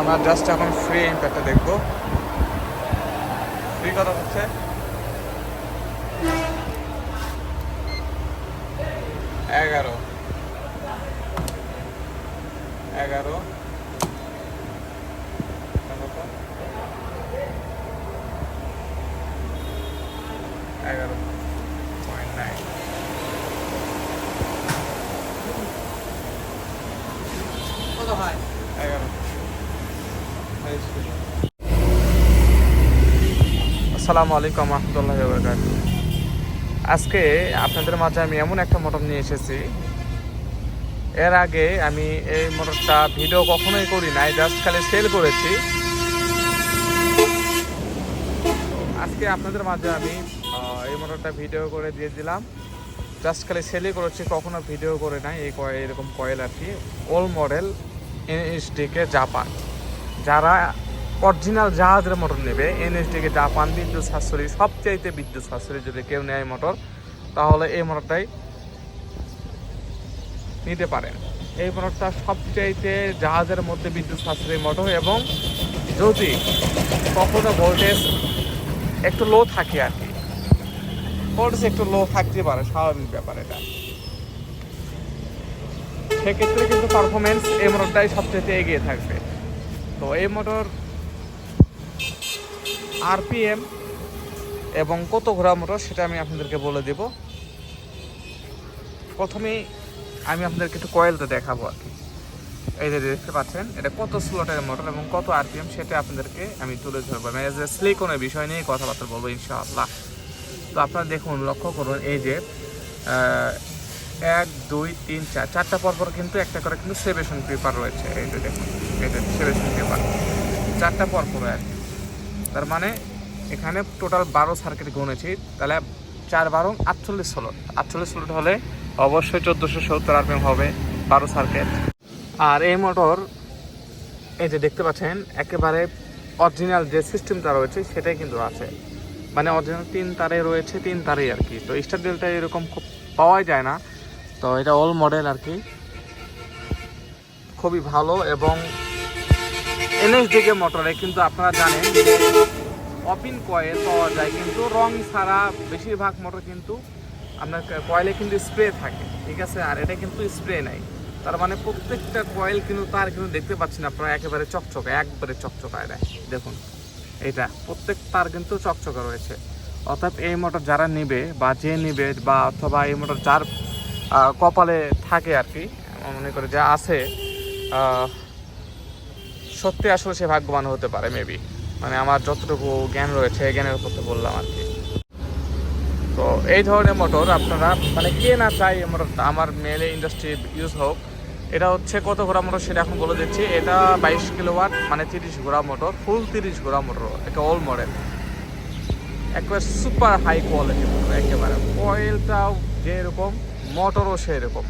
আমরা জাস্ট এখন ফ্রি ইম্প্যাক্টটা দেখব। ফ্রি কত হচ্ছে? এগারো। এগারো। এগারো পয়েন্ট নাইন কত হয়? এগারো। আসসালামু আলাইকুম রহমতুল্লাহ বরকাত আজকে আপনাদের মাঝে আমি এমন একটা মোটর নিয়ে এসেছি। এর আগে আমি এই মোটরটা ভিডিও কখনোই করি নাই, জাস্ট খালি সেল করেছি। আজকে আপনাদের মাঝে আমি এই মোটরটা ভিডিও করে দিয়ে দিলাম। জাস্ট খালি সেলই করেছি, কখনো ভিডিও করে নাই, এই এরকম কয়েল আর কি। ওল্ড মডেল এনএসডিকে জাপান যারা অরিজিনাল জাহাজের মোটর নেবে এনএসডিকে জাপান বিদ্যুৎ সাশ্রয়ী, সবচাইতে বিদ্যুৎ সাশ্রয়ী যদি কেউ নেয় মোটর তাহলে এই মোটরটাই নিতে পারেন। এই মোটরটা সবচাইতে জাহাজের মধ্যে বিদ্যুৎ সাশ্রয়ী মোটর এবং যদি কখনো ভোল্টেজ একটু লো থাকে আর কি ভোল্টেজ একটু লো থাকতে পারে, স্বাভাবিক ব্যাপার এটা। সেক্ষেত্রে কিন্তু পারফরমেন্স এই মোটরটাই সবচেয়ে এগিয়ে থাকবে। তো এই মোটর আরপিএম এবং কত ঘোরা মোটর সেটা আমি আপনাদেরকে বলে দেব। প্রথমেই আমি আপনাদেরকে একটু কয়েলটা দেখাবো আর কি। এই যে দেখতে পাচ্ছেন, এটা কত স্লটের মোটর এবং কত আরপিএম সেটা আপনাদেরকে আমি তুলে ধরবো। আমি এজ এ স্লিকনের বিষয় নিয়ে কথাবার্তা বলব ইনশাআল্লাহ। তো আপনারা দেখুন, লক্ষ্য করুন, এই যে এক, দুই, তিন, চার, চারটা পরপর কিন্তু একটা করে কিন্তু সেভেশন পেপার রয়েছে। এই যে দেখুন এটা সেভেশন পেপার চারটা পরপর আর। তার মানে এখানে টোটাল বারো সার্কিট গুনেছি তাহলে চার বারো আটচল্লিশ স্লট আটচল্লিশ স্লট হলে অবশ্যই চোদ্দোশো সত্তর আরপিএম হবে বারো সার্কিট আর এই মোটর এই যে দেখতে পাচ্ছেন, একেবারে অরিজিনাল যে সিস্টেমটা রয়েছে, সেটাই কিন্তু আছে। মানে অরিজিনাল তিন তারে রয়েছে, তিন তারেই আর কি। তো স্টার ডেলটা এরকম খুব পাওয়াই যায় না। তো এটা ওল্ড মডেল আর কি খুবই ভালো এবং এনএসডিকে মোটরে কিন্তু আপনারা জানেন অপিন কয়েল পাওয়া যায়, কিন্তু রং ছাড়া বেশিরভাগ মোটর কিন্তু আপনার কয়েলে কিন্তু স্প্রে থাকে, ঠিক আছে? আর এটা কিন্তু স্প্রে নাই। তার মানে প্রত্যেকটা কয়েল কিন্তু তার কিন্তু দেখতে পাচ্ছেন আপনারা, একেবারে চকচকা, একবারে চকচকা এটা, দেখুন। এটা, প্রত্যেক তার কিন্তু চকচকা রয়েছে। অর্থাৎ এই মোটর যারা নেবে বা যে নেবে বা অথবা এই মোটর যার কপালে থাকে আর কি। মনে করে যা আছে সত্যি আসলে সে ভাগ্যবান হতে পারে মেবি মানে আমার যতটুকু জ্ঞান রয়েছে জ্ঞানের উপর বললাম আর কি। তো এই ধরনের মোটর আপনারা মানে কে না চাই মোটরটা আমার মেলে ইন্ডাস্ট্রি ইউজ হোক। এটা হচ্ছে কত ঘোড়া মোটর সেটা এখন বলে দিচ্ছি। এটা বাইশ কিলোওয়াট মানে তিরিশ ঘোড়া মোটর ফুল তিরিশ ঘোড়া মোটর একটা ওল্ড মডেল একেবারে সুপার হাই কোয়ালিটি মোটর একেবারে। কয়েলটাও যেরকম মোটরও সেরকম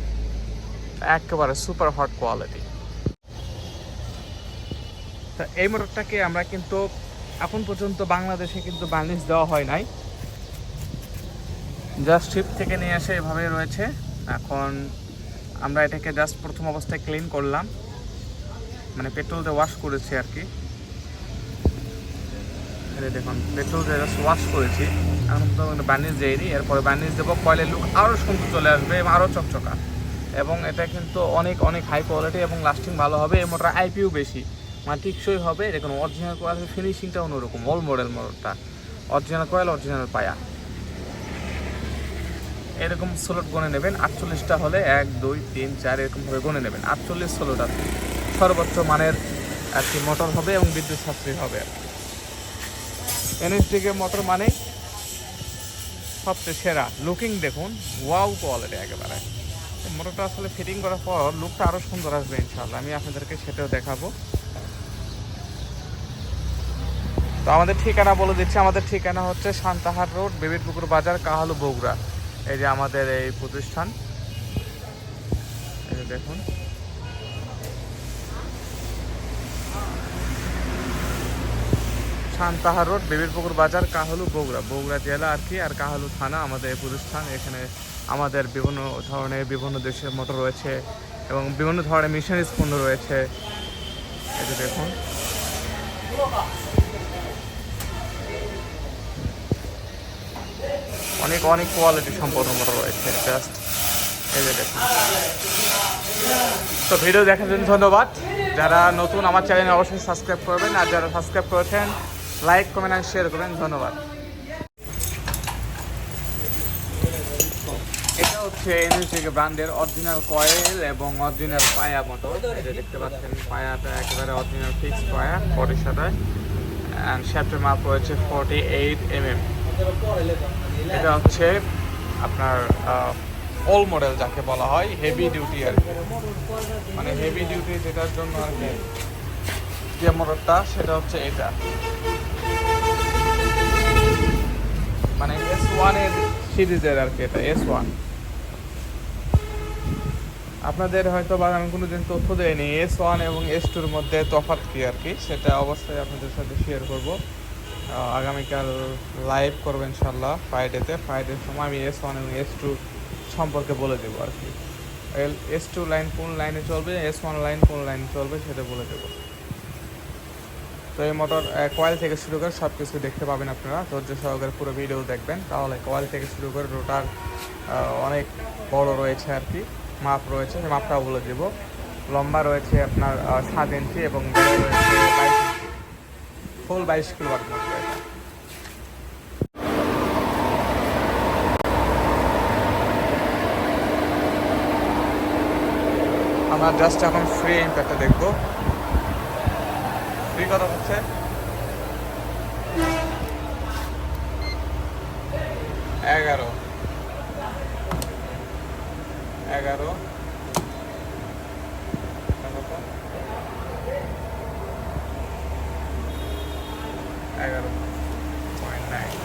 একেবারে সুপার হট কোয়ালিটি। তা এই মোটরটাকে আমরা কিন্তু এখন পর্যন্ত বাংলাদেশে কিন্তু বার্নিশ দেওয়া হয় নাই। জাস্ট শিপ থেকে নিয়ে এসে এভাবে রয়েছে। এখন আমরা এটাকে জাস্ট প্রথম অবস্থায় ক্লিন করলাম। মানে পেট্রোল দিয়ে ওয়াশ করেছি আর কি। যে দেখুন পেট্রোল জাস্ট ওয়াশ করেছি। এখন তো বার্নিশ দেয়নি, এরপরে বার্নিশ দেবো কয়েলের লুক আরও সুন্দর চলে আসবে এবং আরও চকচকা। এবং এটা কিন্তু অনেক অনেক হাই কোয়ালিটি এবং লাস্টিং ভালো হবে এই মোটর আইপিও বেশি। মানে টিকসই হবে, দেখুন অরিজিনাল কয়েল ফিনিশিংটা অন্যরকম অল মডেল মোটরটা অরিজিনাল কয়েল অরিজিনাল পায়া। এরকম স্লোট গনে নেবেন, আটচল্লিশটা হলে এক, দুই, তিন, চার, এরকম ভাবে গনে নেবেন। আটচল্লিশ স্লোট আর সর্বোচ্চ মানের আর মোটর হবে এবং বিদ্যুৎ সাশ্রয়ী হবে। এনএসডিকে মোটর মানে সবচেয়ে সেরা। লুকিং দেখুন ওয়াও কোয়ালিটি একেবারে। মোটরটা আসলে ফিটিং করার পর লুকটা আরও সুন্দর আসবে ইনশাল্লাহ আমি আপনাদেরকে সেটাও দেখাবো। তো আমাদের ঠিকানা বলে দিচ্ছি। আমাদের ঠিকানা হচ্ছে সান্তাহার রোড, বেবিরপুকুর বাজার, কাহালু বগুড়া। এই যে আমাদের এই প্রতিষ্ঠান। দেখুন। শান্তাহার রোড, বেবিরপুকুর বাজার, কাহালু, বগুড়া। বগুড়া জেলা আর কি, আর কাহালু থানা আমাদের প্রতিষ্ঠান। এখানে আমাদের বিভিন্ন ধরনের বিভিন্ন দেশের মোটর রয়েছে এবং বিভিন্ন ধরনের মিশনারি পণ্য রয়েছে। যে দেখুন। অনেক অনেক কোয়ালিটি সম্পন্ন মোটর রয়েছে জাস্ট যে দেখুন। তো ভিডিও দেখার জন্য ধন্যবাদ। যারা নতুন আমার চ্যানেলে অবশ্যই সাবস্ক্রাইব করবেন, আর যারা সাবস্ক্রাইব করেছেন লাইক কমেন্ট আর শেয়ার করবেন ধন্যবাদ। এটা হচ্ছে এনএসডিক ব্র্যান্ডের অরিজিনাল কয়েল এবং অরিজিনাল পায়া মোটর এটা দেখতে পাচ্ছেন, পায়াটা একেবারে অরিজিনাল ফিক্স পায়া ফর্টির সাথে অ্যান্ড শ্যাফটের মাপ রয়েছে ফর্টি এইট এমএম এটা হচ্ছে আপনার অল মডেল যাকে বলা হয় হেভি ডিউটি আর কি। মানে হেভি ডিউটি যেটার জন্য আর কি যে মোটরটা সেটা হচ্ছে এটা। মানে এস ওয়ানের সিরিজের আর কি এটা এস ওয়ান আপনাদের হয়তো বা আমি কোনোদিন তথ্য দেয়নি এস ওয়ান এবং এস টুর মধ্যে তফাৎ কি আর কি, সেটা অবশ্যই আপনাদের সাথে শেয়ার করব। আগামীকাল লাইভ করব ইনশাল্লাহ ফ্রাইডেতে ফ্রাইডের সময় আমি এস ওয়ান এবং এস টু সম্পর্কে বলে দেবো আর কি। এস টু লাইন কোন লাইনে চলবে এস ওয়ান লাইন কোন লাইনে চলবে, সেটা বলে দেবো। তো এই মোটর কয়েল থেকে শুরু করে সব কিছু দেখতে পাবেন আপনারা। ধৈর্য সহকারে পুরো ভিডিও দেখবেন। তাহলে কয়েল থেকে শুরু করে রোটার অনেক বড় রয়েছে আর কি। মাপ রয়েছে মাপটাও বলে দেবো। লম্বা রয়েছে আপনার সাত ইঞ্চি এবং বাইশ ফুল বাইশ কিলো ওয়াট মোটর আমরা জাস্ট এখন ফ্রি ইম্প্যাক্টটা দেখব। কত হচ্ছে। এগারো। এগারো। এগারো। নাইন।